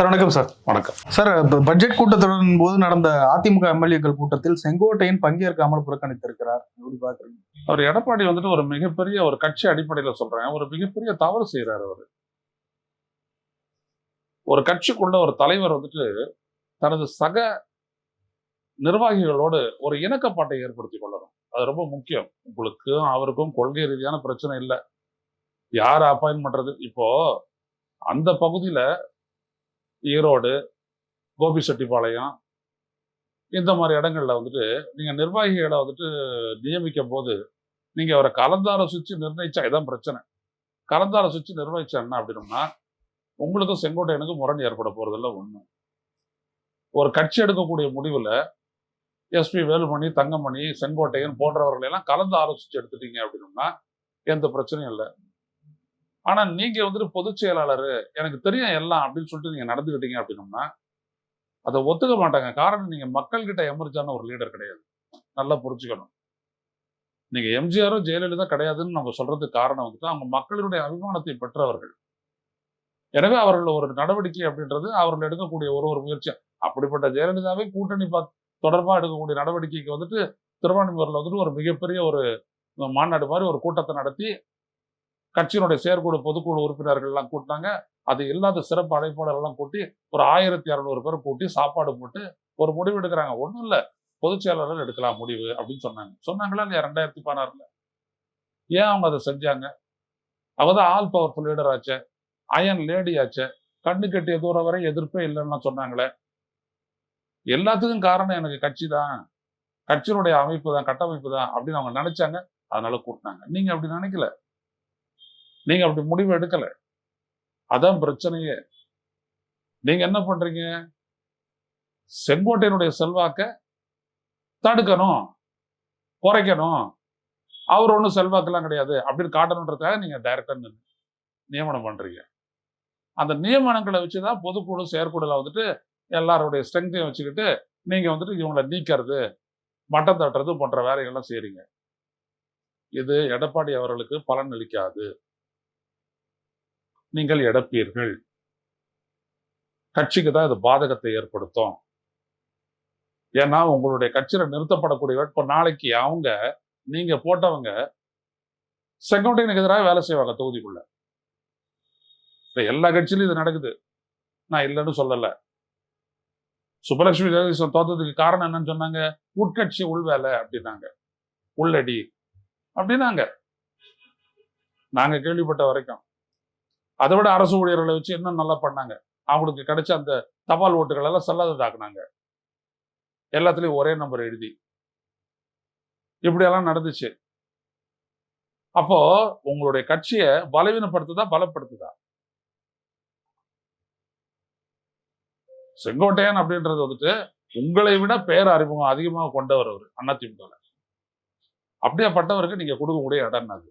Sir வணக்கம் sir. வணக்கம். Sir budget கூட்டத்தொடரின் போது நடந்த அதிமுக எம்எல்ஏக்கள் கூட்டத்தில் செங்கோட்டையன் பங்கேற்காமல் புறக்கணித்திருக்கிறார். எப்படி பாக்குறீங்க அவர் எடப்பாடி வந்துட்டு ஒரு மிகப்பெரிய ஒரு கட்சி அடிப்படையில சொல்றேன். ஒரு மிகப்பெரிய தவறு செய்யறாரு அவர். ஒரு கட்சிக்குள்ள ஒரு தலைவர் வந்துட்டு தனது சக நிர்வாகிகளோடு ஒரு இணக்கப்பாட்டை ஏற்படுத்தி கொள்ளணும். அது ரொம்ப முக்கியம். உங்களுக்கு அவருக்கும் கொள்கை ரீதியான பிரச்சனை இல்லை. யார் அப்பாயின் பண்றது? இப்போ அந்த பகுதியில ஈரோடு கோபிச்செட்டிப்பாளையம் இந்த மாதிரி இடங்களில் வந்துட்டு நீங்கள் நிர்வாகிகளை வந்துட்டு நியமிக்கும் போது நீங்கள் அவரை கலந்தாலோசிச்சு நிர்ணயிச்சா இதான் பிரச்சனை. கலந்தாலோசிச்சு நிர்ணயிச்சா என்ன அப்படின்னோம்னா உங்களுக்கும் செங்கோட்டையனுக்கும் முரண் ஏற்பட போகிறதில்ல ஒன்று ஒரு கட்சி எடுக்கக்கூடிய முடிவில் எஸ்பி வேலுமணி தங்கமணி செங்கோட்டையன் போன்றவர்களையெல்லாம் கலந்து ஆலோசித்து எடுத்துட்டீங்க அப்படின்னோம்னா எந்த பிரச்சனையும் இல்லை. ஆனா நீங்க வந்துட்டு பொதுச் செயலாளர் எனக்கு தெரியும் எல்லாம் அப்படின்னு சொல்லிட்டு நீங்க நடந்துக்கிட்டீங்க அப்படின்னோம்னா அதை ஒத்துக்க மாட்டாங்க. காரணம் நீங்க மக்கள்கிட்ட எமர்ஜான ஒரு லீடர் கிடையாது. நல்லா புரிஞ்சுக்கணும். நீங்க எம்ஜிஆரும் ஜெயலலிதா கிடையாதுன்னு நம்ம சொல்றதுக்கு காரணம் வந்துட்டு அவங்க மக்களுடைய அபிமானத்தை பெற்றவர்கள். எனவே அவர்கள் ஒரு நடவடிக்கை அப்படின்றது அவர்கள் எடுக்கக்கூடிய ஒரு ஒரு முயற்சி அப்படிப்பட்ட ஜெயலலிதாவை கூட்டணி பா எடுக்கக்கூடிய நடவடிக்கைக்கு வந்துட்டு திருவான்மையூர்ல வந்துட்டு ஒரு மிகப்பெரிய ஒரு மாநாடு மாதிரி ஒரு கூட்டத்தை நடத்தி கட்சியினுடைய செயற்குழு பொதுக்குழு உறுப்பினர்கள் எல்லாம் கூட்டினாங்க. அது இல்லாத சிறப்பு அழைப்பாளர்கள்லாம் கூட்டி ஒரு ஆயிரத்தி இரநூறு பேர் கூட்டி சாப்பாடு போட்டு ஒரு முடிவு எடுக்கிறாங்க. ஒன்றும் இல்லை. பொதுச் செயலாளர்கள் எடுக்கலாம் முடிவு அப்படின்னு சொன்னாங்க. சொன்னாங்களா இல்லையா ரெண்டாயிரத்தி பதினாறுல? ஏன் அவங்க அதை செஞ்சாங்க? அவங்க தான் ஆல் பவர்ஃபுல் லீடர் ஆச்சே. அயன் லேடி ஆச்சே. கண்ணு கட்டிய தூரம் வரை எதிர்ப்பே இல்லைன்னா சொன்னாங்களே. எல்லாத்துக்கும் காரணம் எனக்கு கட்சி தான். கட்சியினுடைய அமைப்பு தான் கட்டமைப்பு தான் அப்படின்னு அவங்க நினைச்சாங்க. அதனால கூட்டினாங்க. நீங்க அப்படி நினைக்கல. நீங்க அப்படி முடிவு எடுக்கல. அதான் பிரச்சனையே. நீங்க என்ன பண்றீங்க? செங்கோட்டையனுடைய செல்வாக்க தடுக்கணும் குறைக்கணும். அவர் ஒன்றும் செல்வாக்கெல்லாம் கிடையாது. அப்படின்னு காட்டணுன்றதுக்காக நீங்க டைரக்டா நியமனம் பண்றீங்க. அந்த நியமனங்களை வச்சுதான் பொதுக்குழு செயற்குழுல வந்துட்டு எல்லாருடைய ஸ்ட்ரெங்கையும் வச்சுக்கிட்டு நீங்க வந்துட்டு இவங்களை நீக்கிறது மட்டம் தட்டுறது போன்ற வேலைகள்லாம் செய்றீங்க. இது எடப்பாடி அவர்களுக்கு பலன் அளிக்காது. நீங்கள் எடுப்பீர்கள். கட்சிக்கு தான் இது பாதகத்தை ஏற்படுத்தும். ஏன்னா உங்களுடைய கட்சியில நிறுத்தப்படக்கூடிய வேட்பு நாளைக்கு அவங்க நீங்க போட்டவங்க செங்கோட்டையனுக்கு எதிராக வேலை செய்வாங்க தொகுதிக்குள்ள. இப்ப எல்லா கட்சியிலும் இது நடக்குது. நான் இல்லைன்னு சொல்லல. சுப்பலட்சுமி ஜெகதீசன் தோத்ததுக்கு காரணம் என்னன்னு சொன்னாங்க? உட்கட்சி உள்வேலை அப்படின்னாங்க. உள்ளடி அப்படின்னாங்க. நாங்க கேள்விப்பட்ட வரைக்கும். அதை விட அரசு ஊழியர்களை வச்சு இன்னும் நல்லா பண்ணாங்க. அவங்களுக்கு கிடைச்ச அந்த தபால் ஓட்டுகள் எல்லாம் செல்லாததாக்குனாங்க எல்லாத்துலயும் ஒரே நம்பர் எழுதி. இப்படியெல்லாம் நடந்துச்சு. அப்போ உங்களுடைய கட்சியை பலவீனப்படுத்துதா பலப்படுத்துதா? செங்கோட்டையன் அப்படின்றது வந்துட்டு உங்களை விட பேர் அறிமுகம் அதிகமாக கொண்டவர் அவர் அதிமுக அப்படியாப்பட்டவருக்கு நீங்க கொடுக்கக்கூடிய இடம் அது.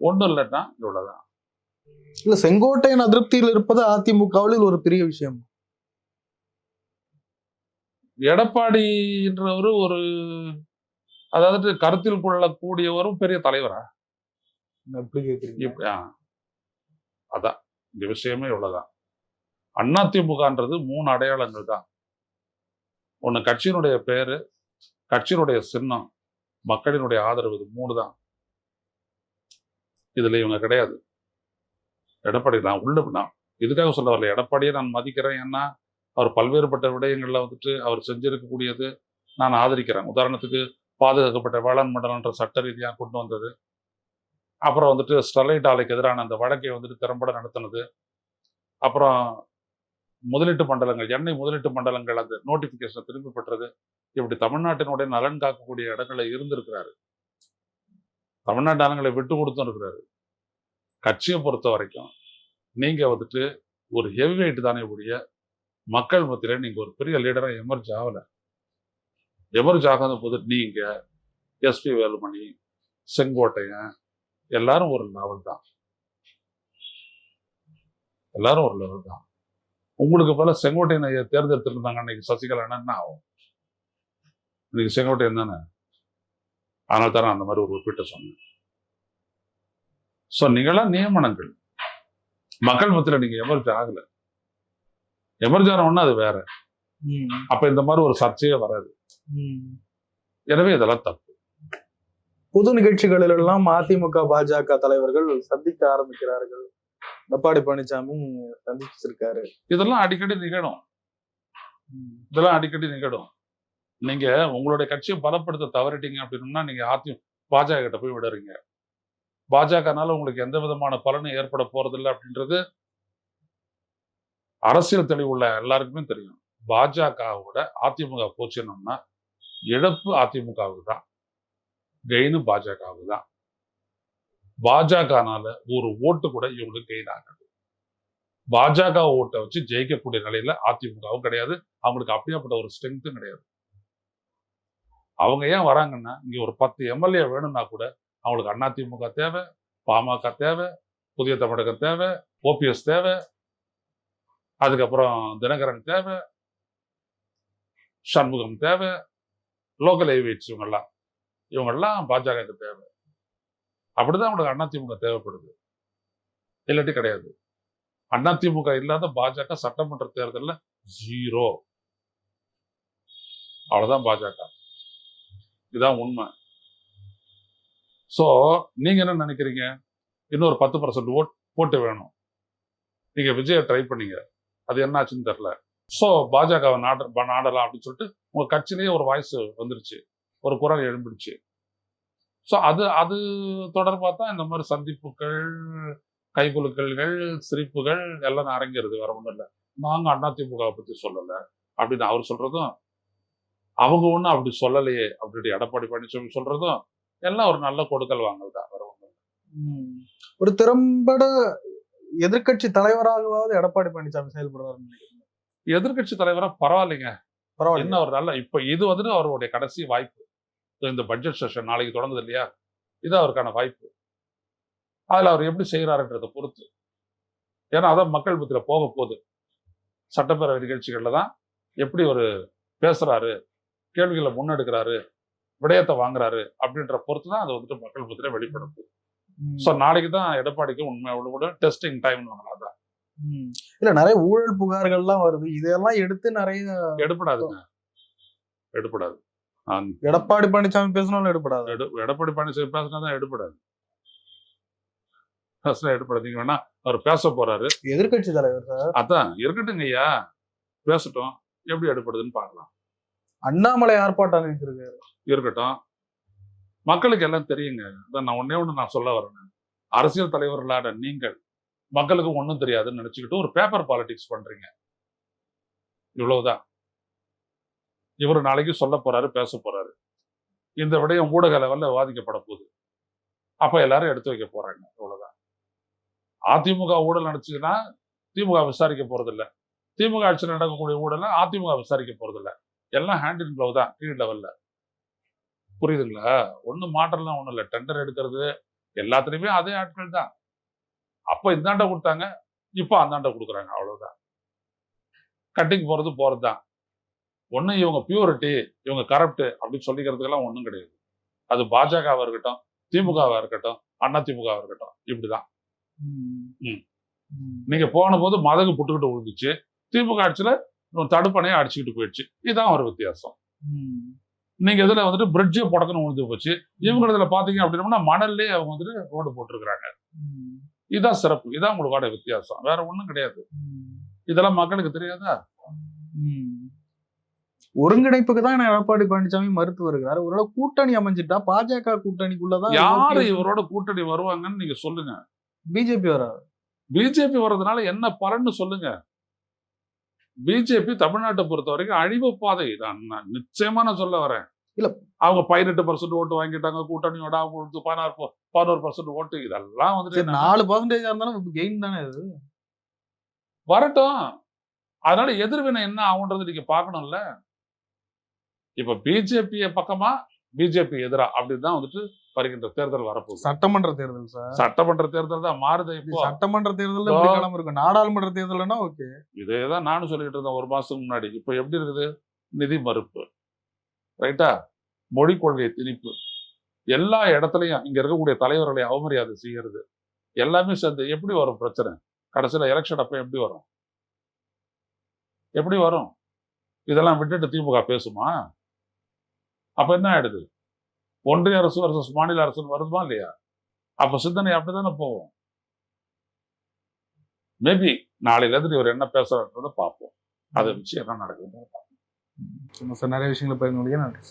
ஒண்ணும் இல்லைன்னா இவ்வளவுதான். இல்ல செங்கோட்டையன் அதிருப்தியில் இருப்பது அதிமுகவில் ஒரு பெரிய விஷயம். எடப்பாடின்றவர் ஒரு அதாவது கருத்தில் கொள்ளக்கூடியவரும் பெரிய தலைவரா. அதான் இந்த விஷயமே இவ்வளவுதான். அதிமுகன்றது மூணு அடையாளங்கள் தான். ஒண்ணு கட்சியினுடைய பேரு கட்சியினுடைய சின்னம் மக்களினுடைய ஆதரவு இது மூணு தான். இதுல இவங்க கிடையாது. எடப்பாடி நான் உள்ள நான் இதுக்காக சொல்ல வரல. எடப்பாடியை நான் மதிக்கிறேன் ஏன்னா அவர் பல்வேறுபட்ட விடயங்களில் வந்துட்டு அவர் செஞ்சிருக்கக்கூடியது நான் ஆதரிக்கிறேன். உதாரணத்துக்கு பாதுகாக்கப்பட்ட வேளாண் மண்டலன்ற சட்ட ரீதியாக கொண்டு வந்தது. அப்புறம் வந்துட்டு ஸ்டெர்லைட் ஆலைக்கு எதிரான அந்த வழக்கை வந்துட்டு திறம்பட நடத்தினது. அப்புறம் முதலீட்டு மண்டலங்கள் எண்ணெய் முதலீட்டு மண்டலங்கள் அந்த நோட்டிஃபிகேஷனை திரும்பி பெற்றது. இப்படி தமிழ்நாட்டினுடைய நலன் காக்கக்கூடிய இடங்களில் இருந்திருக்கிறாரு. தமிழ்நாட்டு ஆளுங்களை விட்டு கொடுத்தும் இருக்கிறாரு. கட்சியை பொறுத்த வரைக்கும் நீங்க வந்துட்டு ஒரு ஹெவி வெயிட் தானே கூடிய மக்கள் மத்தியில நீங்க ஒரு பெரிய லீடரா எமர்ஜ் ஆகலை. எமர்ஜ் ஆகாத போது நீங்க எஸ்பி வேலுமணி செங்கோட்டையன் எல்லாரும் ஒரு லெவல் தான். எல்லாரும் ஒரு லெவல் தான். உங்களுக்கு போல செங்கோட்டையனை தேர்ந்தெடுத்திருந்தாங்க அன்னைக்கு சசிகலா என்ன ஆகும்? இன்னைக்கு செங்கோட்டையன் தானே? அதனால தானே அந்த மாதிரி ஒரு ஒப்பீட்டை சொன்னேன். ஸோ நீங்களாம் நியமனங்கள். மக்கள் மத்தியில் நீங்க எமர்ஜ் ஆகல எமர்ஜானம்னா அது வேற. அப்ப இந்த மாதிரி ஒரு சர்ச்சையே வராது. எனவே இதெல்லாம் தப்பு. பொது நிகழ்ச்சிகளில் எல்லாம் அதிமுக பாஜக தலைவர்கள் சந்திக்க ஆரம்பிக்கிறார்கள். எடப்பாடி பழனிசாமி சந்திச்சிருக்காரு. இதெல்லாம் அடிக்கடி நிகழும். இதெல்லாம் அடிக்கடி நிகழும். நீங்க உங்களுடைய கட்சியை பலப்படுத்த தவறிட்டீங்க அப்படின்னா நீங்க அதி பாஜக கிட்ட போய் விடுறீங்க. பாஜகனால உங்களுக்கு எந்த விதமான பலனும் ஏற்பட போறதில்லை அப்படின்றது அரசியல் தெளிவுள்ள எல்லாருக்குமே தெரியும். பாஜகவோட அதிமுக போச்சுன்னா இழப்பு அதிமுகவுக்கு தான் கெயினு பாஜகவுக்கு தான் பாஜகனால ஒரு ஓட்டு கூட இவங்களுக்கு கெயின் ஆகாது. பாஜக ஓட்டை வச்சு ஜெயிக்கக்கூடிய நிலையில அதிமுகவும் கிடையாது. அவங்களுக்கு அப்படியாப்பட்ட ஒரு ஸ்ட்ரென்த்தும் கிடையாது. அவங்க ஏன் வராங்கன்னா இங்க ஒரு பத்து எம்எல்ஏ வேணும்னா கூட அவங்களுக்கு அதிமுக தேவை பாமக தேவை புதிய தமிழகம் தேவை ஓபிஎஸ் தேவை அதுக்கப்புறம் தினகரன் தேவை சண்முகம் தேவை லோக்கல் ஏவிஎச் இவங்கெல்லாம். இவங்கெல்லாம் பாஜகவுக்கு தேவை. அப்படிதான் அவங்களுக்கு அதிமுக தேவைப்படுது. இல்லாட்டி கிடையாது. அதிமுக இல்லாத பாஜக சட்டமன்ற தேர்தலில் ஜீரோ அவ்வளவுதான் பாஜக. இதுதான் உண்மை. ஸோ நீங்கள் என்ன நினைக்கிறீங்க? இன்னொரு பத்து பர்சன்ட் ஓட் போட்டு வேணும். நீங்கள் விஜயை ட்ரை பண்ணீங்க. அது என்னாச்சுன்னு தெரில ஸோ பாஜகவை நாட நாடலாம் அப்படின்னு சொல்லிட்டு உங்கள் கட்சியிலேயே ஒரு வாய்ஸ் வந்துருச்சு. ஒரு குரல் எழும்பிடுச்சு. ஸோ அது அது தொடர்பாக தான் இந்த மாதிரி சந்திப்புகள் கைகுலுக்கல்கள் சிரிப்புகள் எல்லாம் அரங்கிறது வேற ஒன்றும் இல்லை. நாங்கள் அதிமுகவை பற்றி சொல்லலை அப்படின்னு அவர் சொல்கிறதும் அவங்க ஒன்றும் அப்படி சொல்லலையே அப்படின்னு எடப்பாடி பழனிசாமி சொல்கிறதும் எல்லாம் ஒரு நல்ல கொடுக்கல் வாங்கல் தான் ம். ஒரு திறம்பட எதிர்க்கட்சி தலைவராகவாவது எடப்பாடி பழனிசாமி நினைக்கிறேன். எதிர்கட்சி தலைவரா பரவாயில்லைங்க. பரவாயில்ல என்ன ஒரு நல்ல இப்ப இது வந்துட்டு அவருடைய கடைசி வாய்ப்பு. இந்த பட்ஜெட் செஷன் நாளைக்கு தொடங்குது இல்லையா? இது அவருக்கான வாய்ப்பு. அதுல அவர் எப்படி செய்யறாருன்றதை பொறுத்து. ஏன்னா அதான் மக்கள் புத்திர போக போகுது. சட்டப்பேரவை நிகழ்ச்சிகள்ல தான் எப்படி ஒரு பேசுறாரு கேள்விகளை முன்னெடுக்கிறாரு விடயத்தை வாங்குறாரு அப்படின்ற பொறுத்து தான் அது வந்துட்டு மக்கள் புத்திர வெளிப்படுது. ஸோ நாளைக்கு தான் எடப்பாடிக்கு உண்மையோட கூட டெஸ்டிங் டைம் அதான். இல்ல நிறைய ஊழல் புகார்கள்லாம் வருது. இதெல்லாம் எடுத்து நிறைய எடுப்படாதுங்க எடுப்படாது எடப்பாடி பழனிசாமி பேசினாலும் எடுப்படாது எடு எடப்பாடி பழனிசாமி பேசினா தான் எடுப்படாது பேசினா எடுப்படாது நீங்க வேணா அவர் பேச போறாரு. எதிர்க்கட்சி தலைவர் சார். அதான் இருக்கட்டுங்க ஐயா. பேசட்டும். எப்படி எடுப்படுதுன்னு பார்க்கலாம். அண்ணாமலை ஆர்ப்பாட்டம் நினைச்சிருக்காரு இருக்கட்டும். மக்களுக்கு எல்லாம் தெரியுங்க. இதான் நான் ஒன்னே ஒன்று நான் சொல்ல வரேன். அரசியல் தலைவர்களான நீங்கள் மக்களுக்கு ஒன்றும் தெரியாதுன்னு நினச்சிக்கிட்டு ஒரு பேப்பர் பாலிடிக்ஸ் பண்றீங்க. இவ்வளவுதான். இவர் நாளைக்கு சொல்ல போறாரு பேச போறாரு. இந்த விடயம் ஊடக லெவல்ல வாதிக்கப்பட போகுது. அப்போ எல்லாரும் எடுத்து வைக்க போறாங்க. இவ்வளவுதான். அதிமுக ஊழல் நடந்துச்சுன்னா திமுக விசாரிக்க போறதில்ல. திமுக ஆட்சியில் நடக்கக்கூடிய ஊழலை அதிமுக விசாரிக்க போறதில்ல. எல்லாம் ஹேண்ட் இன் க்ளவ் தான் கீழ் லெவல்ல புரியுதுங்களா? ஒன்றும் மாற்றம்லாம் ஒன்றும் இல்லை. டெண்டர் எடுக்கிறது எல்லாத்துலேயுமே அதே ஆட்கள் தான். அப்போ இந்தாண்ட கொடுத்தாங்க இப்போ அந்தாண்ட கொடுக்குறாங்க அவ்வளவுதான். கட்டிங் போறது போறது தான். ஒன்றும் இவங்க பியூரிட்டி இவங்க கரப்ட் அப்படின்னு சொல்லிக்கிறதுக்கெல்லாம் ஒன்றும் கிடையாது. அது பாஜகவா இருக்கட்டும் திமுகவா இருக்கட்டும் அண்ணா திமுகவா இருக்கட்டும் இப்படிதான். நீங்க போன போது மதகு புட்டுக்கிட்டு விழுந்துச்சு திமுக ஆட்சியில தடுப்பணையை அடிச்சுக்கிட்டு போயிடுச்சு. இதுதான் ஒரு வித்தியாசம். ம். நீங்க இதுல வந்துட்டு பிரிட்ஜே புடக்கணும் விழுந்து போச்சு இவங்க இதுல பாத்தீங்க அப்படின்னா மணல்லே அவங்க வந்துட்டு ரோடு போட்டிருக்கிறாங்க ம். இதான் சிறப்பு இதான் உங்களுக்கான வித்தியாசம் வேற ஒண்ணும் கிடையாது. இதெல்லாம் மக்களுக்கு தெரியாதா. ஒருங்கிணைப்புக்கு தான் எடப்பாடி பழனிசாமி மறுத்து வருகிறார் ஒருவேளை கூட்டணி அமைஞ்சிட்டா பாஜக கூட்டணிக்குள்ளதான் யாரு இவரோட கூட்டணி வருவாங்கன்னு நீங்க சொல்லுங்க பிஜேபி வராது பிஜேபி வர்றதுனால என்ன பலன்னு சொல்லுங்க பிஜேபி தமிழ்நாட்டை பொறுத்த வரைக்கும் அழிவு பாதை தான் நான் நிச்சயமா நான் சொல்ல வரேன் இல்ல. அவங்க பதினெட்டு பர்சன்ட் ஓட்டு வாங்கிட்டாங்க கூட்டணியோட அவங்களுக்கு பதினாறு பதினோரு பர்சன்ட் ஓட்டு இதெல்லாம் வந்துட்டு நாலு பர்சன்டேஜ் இருந்தாலும் கெயின் தானே இது வரட்டும். அதனால எதிர்வினை என்ன ஆகுன்றது நீங்க பார்க்கணும்ல. இப்ப பிஜேபி பக்கமா பிஜேபி எதிரா அப்படின்னு தான் வந்துட்டு வருகின்ற தேர்தல் வரப்போகுது. சட்டமன்ற தேர்தல் சார். சட்டமன்ற தேர்தல் தான் மாறுது இப்போ. சட்டமன்ற இப்படி கிளம்பு இருக்கும் நாடாளுமன்ற தேர்தல்னா ஓகே. இதே தான் நானும் சொல்லிட்டு இருந்தேன் ஒரு மாசத்துக்கு முன்னாடி. இப்போ எப்படி இருக்குது? நிதி மறுப்பு. ரைட்டா மொழி கொள்கை திணிப்பு. எல்லா இடத்துலையும் இங்க இருக்கக்கூடிய தலைவர்களை அவமரியாதை செய்யறது. எல்லாமே சேர்ந்து எப்படி வரும் பிரச்சனை? கடைசியில எலெக்ஷன் அப்ப எப்படி வரும்? எப்படி வரும்? இதெல்லாம் விட்டுட்டு திமுக பேசுமா? அப்ப என்ன ஆயிடுது? ஒன்றிய அரசு versus மாநில அரசு வருமா இல்லையா? அப்ப சிந்தனை அப்படிதானே போகும். மேபி நாளையில இருந்து இவர் என்ன பேசுறாருன்றதை பார்ப்போம். அதை வச்சு என்ன நடக்குதுன்னு சார் நிறைய விஷயங்களை பகிர்ந்து நன்றி